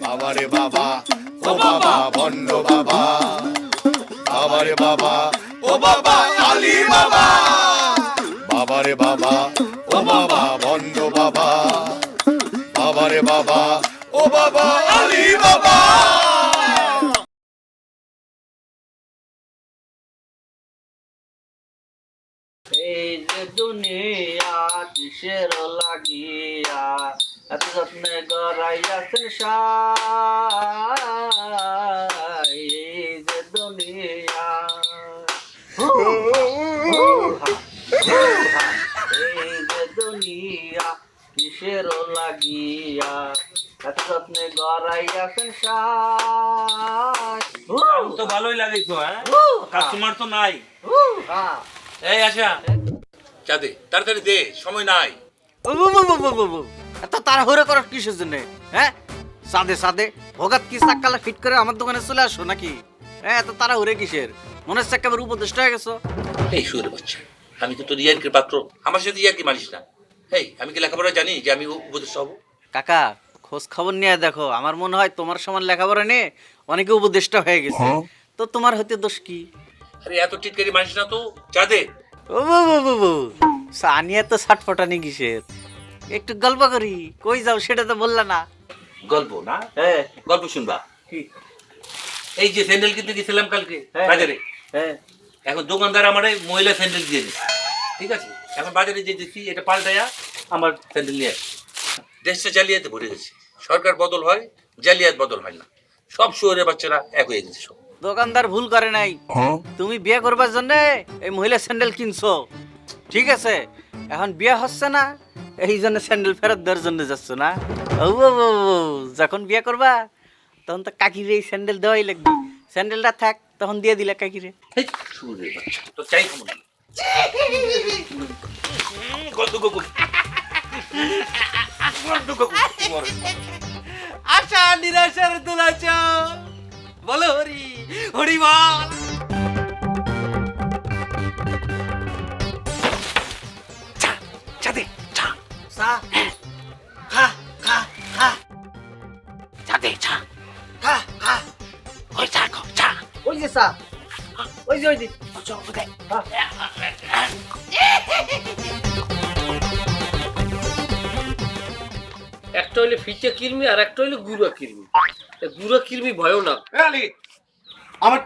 বাবা রে বাবা, ও বাবা বন্ড বাবা। বাবা রে বাবা, ও বাবা, আলী বাবা। বাবা রে বাবা, ও বাবা বন্ড বাবা। বাবা রে বাবা, ও বাবা, আলী বাবা। এই যে দুনিয়া কিসের লাগিয়া এত যত্নে গড়াইয়াছেন সাই এই যে দুনিয়া। এই যে দুনিয়া কিসের লাগিয়া? এত যত্নে গড়াইয়াছেন সাই। তো ভালোই লাগাইছো হ্যাঁ? কাস্টমার তো নাই। এই আশা চাঁদে তাড়াতাড়ি দে সময় নাই। এত তাড়াহুড়ো করার কিসের জন্য হ্যাঁ সাদে সাদে ভগাত কি সাক্কালা ফিট করে আমার দোকানে চলে আসো নাকি হ্যাঁ এত তাড়াহুড়ে কিসের মনে হচ্ছে একেবারে উপদেষ্ট হয়ে গেছো এই সুরে বাচ্চা আমি তো তোর ইয়ার্কির পাত্র আমার সাথে ইয়ার্কি মানিস না এই আমি কি লেখাপড়া জানি যে আমি উপদেশ হব কাকা খোঁজ খবর নিয়ে দেখো আমার মনে হয় তোমার সমান লেখাপড়া নিয়ে অনেকে উপদেষ্টা হয়ে গেছে তো তোমার হতে দোষ কি আরে এত টিটকারি মানিস না তো চাঁদে ও বাবু বাবু সানিয়া তো ছটফটানি কিসের একটু গল্প করি। কই যাও সেটা তো বললা না। গল্প না? হ্যাঁ গল্প শুনবা। এই যে স্যান্ডেল কিনতে গেছিলাম কালকে হ্যাঁ। বাজারে। হ্যাঁ। এখন দোকানদার আমার এই মহিলা স্যান্ডেল দিয়ে দিচ্ছে ঠিক আছে? এখন বাজারে যে দেখছি এটা পাল্টায়া আমার স্যান্ডেল নিয়ে আসছে। দেশটা জালিয়াতে ভরে গেছে। সরকার বদল হয় জালিয়াত বদল হয় না। সব শহরের বাচ্চারা এক হয়ে গেছে সব। দোকানদার ভুল করে নাই। তুমি বিয়ে করবার জন্য এই মহিলা স্যান্ডেল কিনছো। ঠিক আছে? এখন বিয়ে হচ্ছে না। এই জন্য স্যান্ডেল ফেরত দেওয়ার জন্য যাচ্ছ না? ও যখন বিয়ে করবা, তখন তো কাকিরে এই স্যান্ডেল দেওয়াই লাগবে। স্যান্ডেলটা থাক, তখন দিয়ে দিলে কাকিরে। আশা নিরাশার দুলাচ, বলো হরি হরি বল। ওই যে সা ওই যে। একটা হইলে ফিচে কিরমি আর একটা হইলে গুড়া কিরমি গুড়া কিরমি ভয়ও না। আলী আমার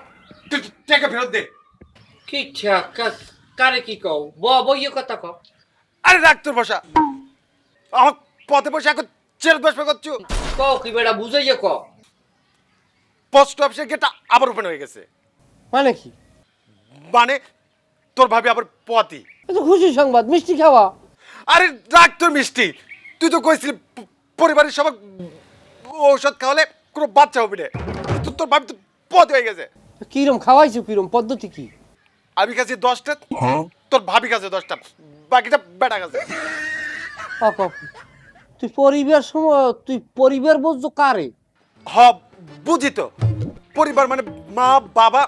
টাকা ফেরত দে। কি ঠেকা কারে কি কও? ব বইয়ে কথা কও। আরে রাখ তোর বসা। আমার পথে বসে এখন চের বসবে করছ। কও কি বেড়া বুঝাইয়া ক পোস্ট অফিসের গেটটা আবার ওপেন হয়ে গেছে। মানে কি? মানে তোর ভাবি আবার পতি। তো খুশি সংবাদ মিষ্টি খাওয়া। আরে রাখ তোর মিষ্টি। তুই তো কইছিলি প- পরিবারের সবাই ঔষধ খাওয়ালে কোনো বাচ্চা হবে না। তো তোর ভাবি তো পথ হয়ে গেছে। কিরম খাওয়াইছো কিরম পদ্ধতি কি? আমি কাছে দশটা তোর ভাবি কাছে দশটা বাকিটা বেটা কাছে অক তুই পরিবার সময় তুই পরিবার বুঝছ কারে? হ বুঝি তো। পরিবার মানে মা বাবা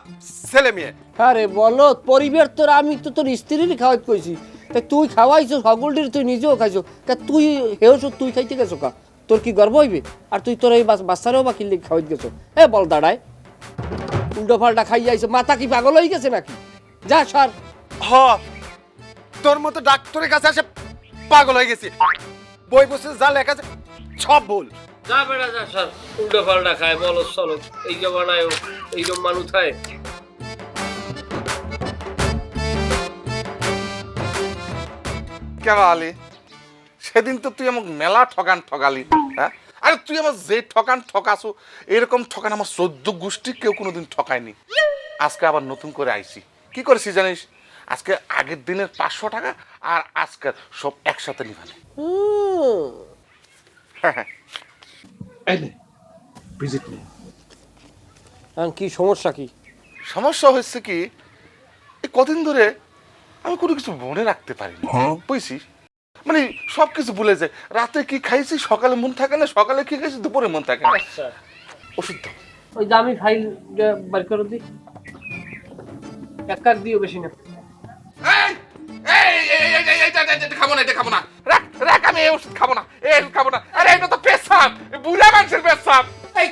ছেলে মেয়ে। আরে বলো পরিবার তোর আমি তো তোর স্ত্রীরই খাওয়াইতে কইছি। তা তুই খাওয়াইছো সকলটির তুই নিজেও খাইছো তা তুই হেওস তুই খাইতে গেছো কা? তোর কি গর্ব হইবে? আর তুই তোর এই বাচ- বাচ্চারেও বা কিনলে খাওয়াইতে গেছো এ বল দাঁড়ায়। উল্টো পাল্টা খাই যাইছো মাথা কি পাগল হয়ে গেছে নাকি? যা সর। হ তোর মতো ডাক্তারের কাছে আসে পাগল হয়ে গেছি। বই বসে যা লেখা আছে সব ভুল। যা বেড়া যা উল্টো পাল্টা খায় বলো চলো। এই জমানায় এইরকম মানুষ খায় কেন আলি? সেদিন তো তুই আমাকে মেলা ঠকান ঠকালি হ্যাঁ? আরে তুই আমার যে ঠকান ঠকাছু এরকম ঠকান আমার চোদ্দ গোষ্ঠী কেউ কোনোদিন ঠকায়নি আজকে আবার নতুন করে আইছি কি করেছি জানিস? আজকে আগের দিনের পাঁচশো টাকা আর আজকের সব একসাথে নিবানে। এলে কি সমস্যা কি সমস্যা হচ্ছে কি কদিন ধরে আমি কোনো কিছু মনে রাখতে পারিনি বুঝছিস মানে সব কিছু ভুলে যায় রাতে কি খাইছি সকালে মন থাকে না সকালে কি খাইছি দুপুরে মন থাকে না ওষুধ ওই যে আমি ফাইল বের করে দিই এক কাক দিও বেশি না খাব না এটা খাব না আমি এই ওষুধ খাব না এই ওষুধ খাব না। আরে এটা তো পেশাব বুড়া মানুষের পেশাব। এই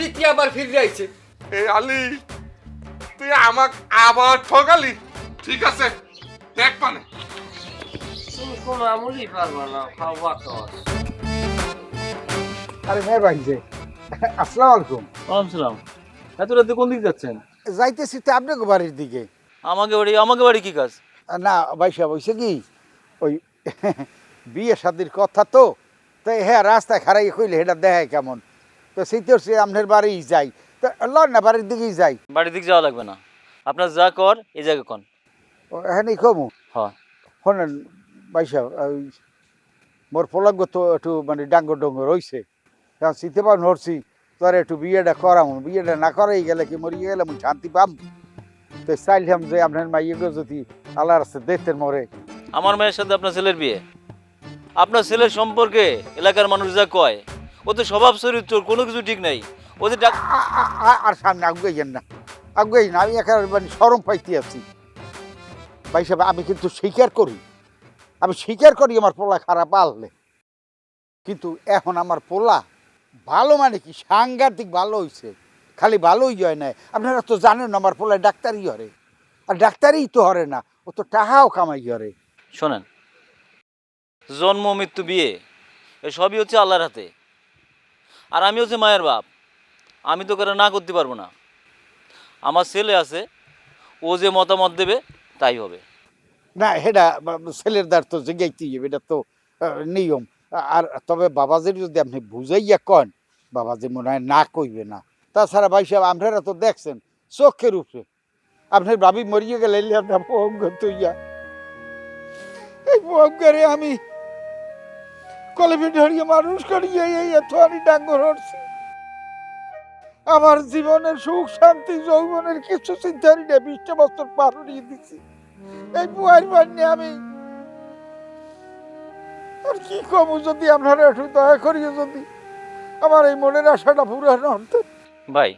রীতি আবার ফিরে আইছে। এ আলি তুই আমাক আবার ঠকালি ঠিক আছে দেখ পানে। তুমি কোনো আমলই পারবা না খাওয়া খাওয়া আরে হ্যাঁ ভাই যে আসসালামু আলাইকুম। ওয়ালাইকুম সালাম। এত রাতে কোন দিক যাচ্ছেন? যাইতেছি তো আপনাকে বাড়ির দিকে। আমাকে বাড়ি আমাকে বাড়ি কি কাজ? না ভাই সাহেব হয়েছে কি? ওই বিয়ে শাদির কথা তো। তো হ্যাঁ রাস্তায় খারাই কইলে এটা দেখায় কেমন? তো সেইটার সে আপনার বাড়িই যাই। তো লন না বাড়ির দিকেই যাই। বাড়ির দিক যাওয়া লাগবে না। আপনার যা কর এই জায়গায় কন। ও, হ্যাঁ কমু? হ্যাঁ। শোনেন ভাই সাহেব ওই মোর পলঙ্গ তো একটু মানে ডাঙ্গ ডঙ্গ রইছে। কারণ শীতে পান নড়ছি তোর একটু বিয়েটা করাম। বিয়েটা না করাই গেলে কি মরিয়ে গেলে আমি শান্তি পাম? তো চাইলাম যে আপনার মাইয়েকে যদি আল্লাহর রাস্তা দেখতেন মরে। আমার মেয়ের সাথে আপনার ছেলের বিয়ে? আপনার ছেলের সম্পর্কে এলাকার মানুষ যা কয় ও তো স্বভাব চরিত্র কোনো কিছু ঠিক নাই। ও যে ডাক আর সামনে আগুয়াইয়েন না। আগুয়াই না আমি একেবারে মানে সরম পাইতে আছি। ভাই সাহেব আমি কিন্তু স্বীকার করি। আমি স্বীকার করি আমার পোলা খারাপ আললে। কিন্তু এখন আমার পোলা ভালো মানে কি? সাংঘাতিক ভালো হইছে। খালি ভালোই হয় না আপনারা তো জানেন আমার পোলায় ডাক্তারই হরে। আর ডাক্তারই তো হরে না ও তো টাকাও কামাই হরে শোনেন জন্ম, মৃত্যু, বিয়ে সবই হচ্ছে আল্লাহর হাতে। আর আমি হচ্ছে মায়ের বাপ, আমি তো করে না করতে পারব না। আমার ছেলে আছে, ও যে মতামত দেবে, তাই হবে। না এটা ছেলের দ্বার তো জিগাইতেই হবে এটা তো নিয়ম। আর তবে বাবাজির যদি আপনি বুঝাইয়া কন, বাবাজি মনে হয় না কইবে না। তাছাড়া ভাই সাহেব, আপনারা তো দেখছেন, চোখের উপরে। আপনার ভাবি মরিয়ে গেলে তুইয়া। এই আমি কলেপে ধরিয়ে মানুষ করিয়ে এই, এত আমি ডাঙ্গর হচ্ছি আমার জীবনের সুখ, শান্তি, যৌবনের কিছু চিন্তা নেই বিশটা বছর পার দিচ্ছি এই বুয়ার বান্যে আমি। আর কি কম যদি আপনারা একটু দয়া করিয়ে যদি আমার এই মনের আশাটা পূরণ হতে। ভাই,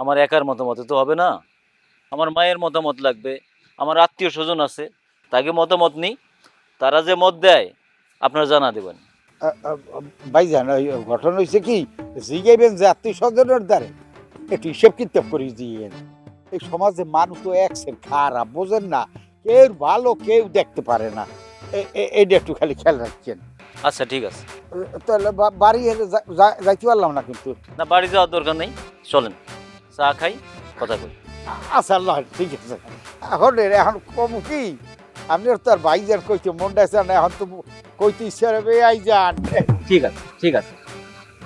আমার একার মতামতে তো হবে না। আমার মায়ের মতামত লাগবে, আমার আত্মীয় স্বজন আছে, তাকে মতামত নিই। তারা যে মত দেয়, আপনারা জানা দেবেন। ভাইজান ঘটনা হয়েছে কি জিগাইবেন যে আত্মীয় স্বজনের দ্বারে একটু হিসেব কিতাব করে দিয়েন এই সমাজে মানুষ তো একসের খারাপ বোঝেন না কেউ ভালো কেউ দেখতে পারে না। এটা একটু খালি খেয়াল রাখছেন। আচ্ছা ঠিক আছে। তাহলে বাড়ি হেলে যাইতে পারলাম না কিন্তু। না বাড়ি যাওয়ার দরকার নেই চলেন চা খাই কথা কই। আচ্ছা আল্লাহ ঠিক আছে। এখন এখন কম কি? আপনার তো আর ভাইজান কইতে মনটা চান না এখন তো কইতে ইচ্ছা হবে আই যান। ঠিক আছে ঠিক আছে।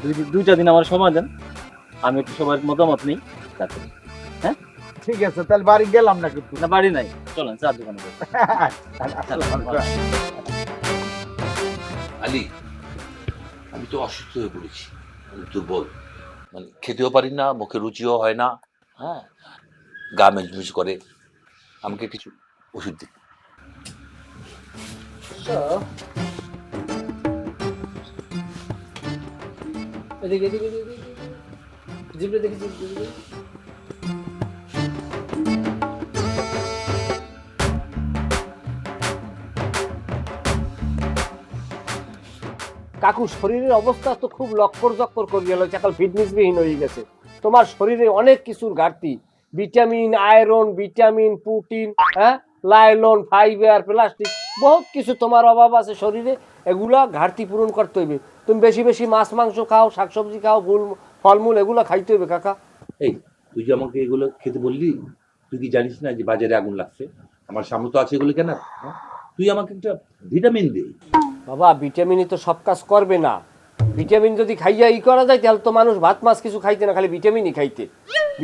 দুই দুইটা দিন আমার সময় দেন। আমি একটু সবার মতামত নিই তারপরে। ঠিক আছে তাহলে বাড়ি গেলাম না কিন্তু না বাড়ি নাই। চলেন চার দোকানে। আলি আমি তো অসুস্থ হয়ে পড়েছি। আমি দুর্বল। মানে খেতেও পারি না মুখে রুচিও হয় না। হ্যাঁ? গা মেজমেজ করে। আমাকে কিছু ওষুধ দিন। জিভ। কাকু, শরীরের অবস্থা তো খুব লক্কর জক্কর করে গেল চাকাল ফিটনেসবিহীন হয়ে গেছে। তোমার শরীরে অনেক কিছুর ঘাটতি। ভিটামিন, আয়রন, ভিটামিন, প্রোটিন হ্যাঁ? Nylon, fibre, plastic. বহুত কিছু তোমার অভাব আছে শরীরে এগুলা ঘাটতি পূরণ করতে হইবে। তুমি বেশি বেশি মাছ মাংস খাও শাকসবজি খাও ফুল ফলমূল এগুলো খাইতে হইবে কাকা। এই তুই যে আমাকে এগুলো খেতে বললি তুই কি জানিস না যে বাজারে আগুন লাগছে? আমার সামনে তো আছে এগুলো কেন হ্যাঁ? তুই আমাকে একটা ভিটামিন দে। বাবা ভিটামিনই তো সব কাজ করবে না। ভিটামিন যদি খাইয়া ই করা যায় তাহলে তো মানুষ ভাত মাছ কিছু খাইতে না খালি ভিটামিনই খাইতে।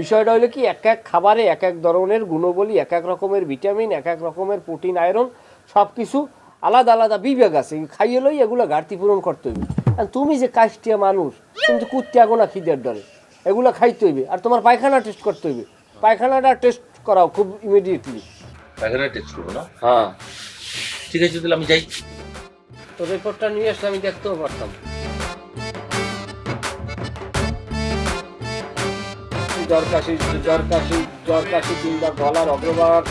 বিষয়টা হলো কি এক এক খাবারে এক এক ধরনের গুণবলী এক এক রকমের ভিটামিন এক এক রকমের প্রোটিন আয়রন সব কিছু আলাদা আলাদা বিভাগ আছে। খাইয়ে লই এগুলো ঘাটতি পূরণ করতে হইবে। আর তুমি যে কাষ্টিয়া মানুষ তুমি তো কুত্তে আগো না খিদের ডরে। এগুলো খাইতে হইবে। আর তোমার পায়খানা টেস্ট করতে হইবে। পায়খানাটা টেস্ট করাও খুব ইমিডিয়েটলি পায়খানা টেস্ট করব না? হ্যাঁ। ঠিক আছে তাহলে আমি যাই। তো রিপোর্টটা নিয়ে আসলে আমি দেখতেও পারতাম। জ্বর কাশি জ্বর কাশি জ্বর কাশি কিংবা গলার অগ্রভাগ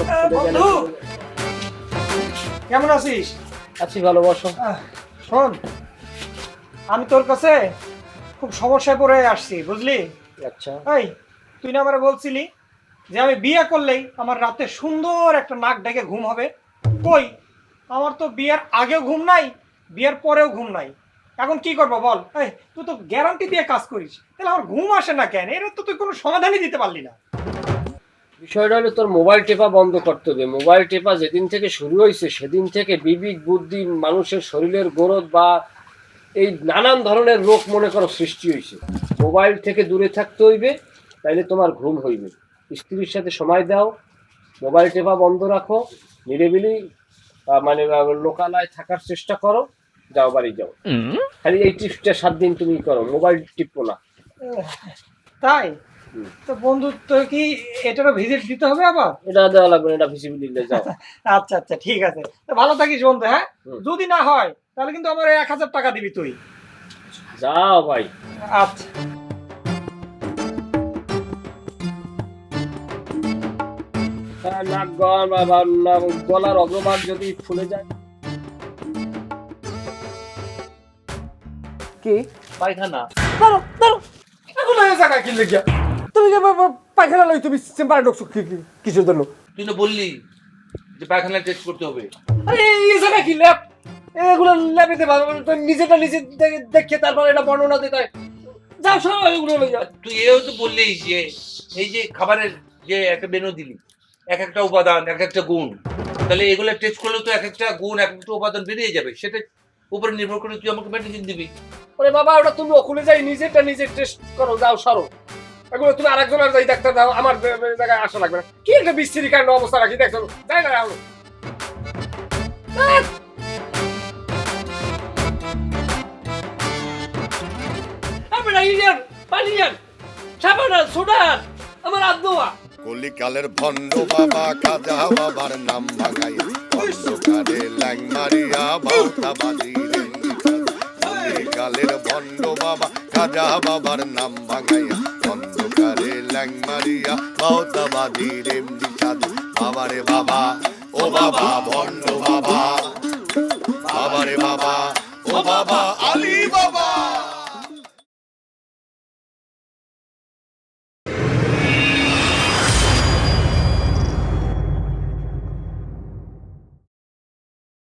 কেমন আছিস? আছি ভালোবাসো আহ, শোন আমি তোর কাছে খুব সমস্যায় পড়ে আসছি বুঝলি? আচ্ছা। এই তুই না আমারে বলছিলি যে আমি বিয়ে করলেই আমার রাতে সুন্দর একটা নাক ডেকে ঘুম হবে। কই আমার তো বিয়ের আগেও ঘুম নাই বিয়ের পরেও ঘুম নাই। এখন কি করব বল? এই তুই তো গ্যারান্টি দিয়ে কাজ করিস। তাহলে আমার ঘুম আসে না কেন? এর তো তুই কোনো সমাধানই দিতে পারলি না। বিষয়টা হলো তোর মোবাইল টেপা বন্ধ করতে হবে। মোবাইল টেপা যেদিন থেকে শুরু হয়েছে সেদিন থেকে বিবিক বুদ্ধি মানুষের শরীরের গ্রোথ বা এই নানান ধরনের রোগ মনে করো সৃষ্টি হয়েছে। মোবাইল থেকে দূরে থাকতে হইবে তাইলে তোমার ঘুম হইবে। স্ত্রীর সাথে সময় দাও মোবাইল টেপা বন্ধ রাখো নিরিবিলি মানে লোকালয় থাকার চেষ্টা করো যাও বাড়ি যাও। খালি এই টিপসটা সাত দিন তুমি করো মোবাইল টিপো না। তাই? তো বন্ধু তো কি এটারও ভিজিট দিতে হবে আবার? এটা দেওয়া লাগবে না এটা ভিজিবিলিটি যাও। আচ্ছা আচ্ছা ঠিক আছে। তো ভালো থাকিস বন্ধু হ্যাঁ? যদি না হয় তাহলে কিন্তু আমার এক হাজার টাকা দিবি তুই। যাও ভাই। আচ্ছা। হ্যাঁ, নাক গলার অগ্রভাগ যদি ফুলে যায়। কি? পায়খানা। দাঁড়ো দাঁড়ো এখন এই জায়গা কি লেগে তুমি যে পায়খানা লই তুমি চেম্বারে ঢুকছো কি কি- কিসের জন্য? তুই না বললি যে পায়খানা টেস্ট করতে হবে। আরে এই জায়গা কি ল্যাব? এগুলো ল্যাবে দেবা নিজেটা নিজে দেখে তারপর এটা বর্ণনা দিতে হয়। যাও সব এগুলো লই যাও। তুই এও তো বললি যে এই যে খাবারের যে একটা মেনু দিলি এক একটা উপাদান এক একটা গুণ। তাহলে এগুলো টেস্ট করলে তো এক একটা গুণ এক একটা উপাদান বেরিয়ে যাবে। সেটা উপরে নির্ভর করে তুই আমাকে মেডিসিন দিবি। ওরে বাবা ওটা তুমি ওখানে যাই নিজেটা নিজে টেস্ট করো যাও সরো। এগুলো তুমি আরেকজনের যাই ডাক্তার দাও আমার জায়গায় আসা লাগবে না। কি একটা বিশ্রী কাণ্ড অবস্থা রাখি দেখছ? যাই না আলো আপনারা ইন্ডিয়ান পালিয়ান সাবানা সোডা আমার আদোয়া কলিকালের ভণ্ড বাবা কাজা বাবার নাম ভাঙাই। অন্ধকারে ল্যাং মারিয়া বাউতা বাজি কলিকালের ভণ্ড বাবা কাজা বাবার নাম ভাঙাইয়া, অন্ধকারে ল্যাং মারিয়া, বাউতাবাদী রেমডি চাঁদ। বাবারে বাবা, ও বাবা, ভণ্ড বাবা। বাবারে বাবা, ও বাবা, আলী বাবা।